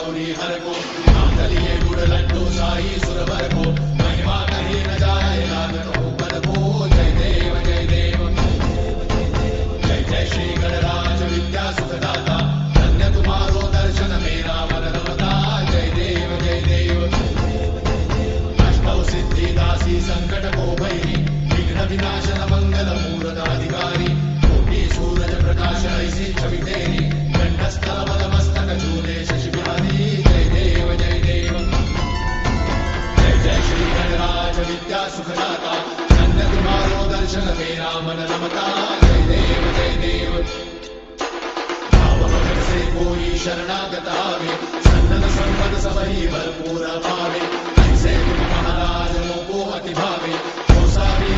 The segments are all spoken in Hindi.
गौरी हर को मांगलिये गुड़ लड्डू साई सुर को महिमा कही न जाए जय देव जय देव संकट को भैरी विघ्न विनाशन विद्या सुखदाता। धन्य तुम्हारो दर्शन मेरा मन रमता जय देव जय देव। से कोई शरणागत आवे। सन्नत संपद सबही भरपूर पावे ऐसे तुम महाराज को अति भावे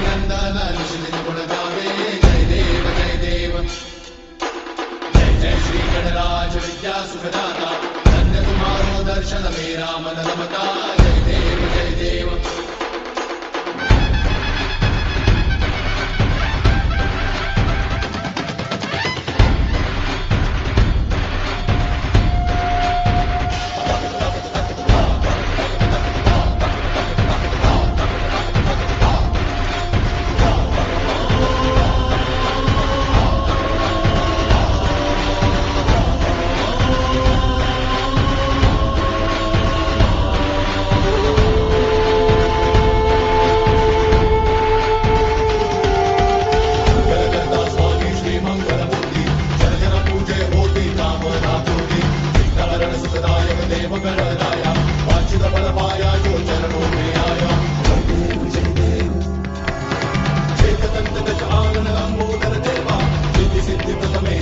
नंदन निश्चित गुण गावे। जय देव जय देव। जय जय श्री गणराज विद्या सुखदाता। धन्य तुम्हारो दर्शन मेरा मन रमता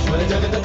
सिद्धि प्रथमेश्वर जगत